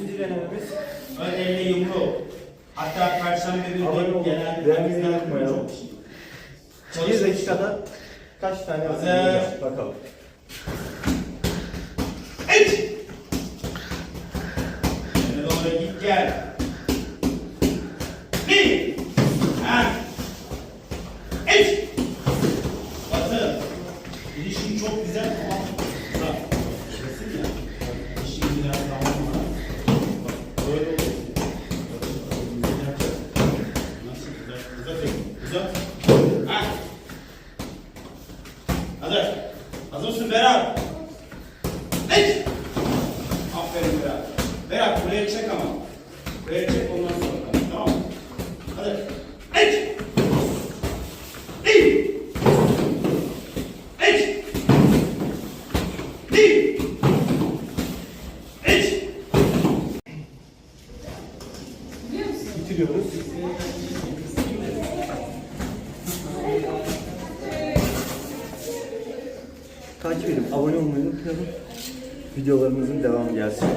İkinci denememiz. Ön elle yumru. Hatta perşembe günü genelde unutmayın. çok kişi. Bir dakikada kaç tane Hazır. Bakalım. Evet. Öne doğru git gel. Bir. Ha. Evet. Batı. İlişkin çok güzel ama Ha. Hazır. Hazır mısın Berat? Evet. Aferin Berat. Berat buraya çek ama. Buraya çek ondan sonra tamam mı? Hadi. Evet. Bir. Evet. Bir. Evet. Bitiriyoruz. Takip edin, abone olmayı unutmayalım. Videolarımızın devamı gelsin.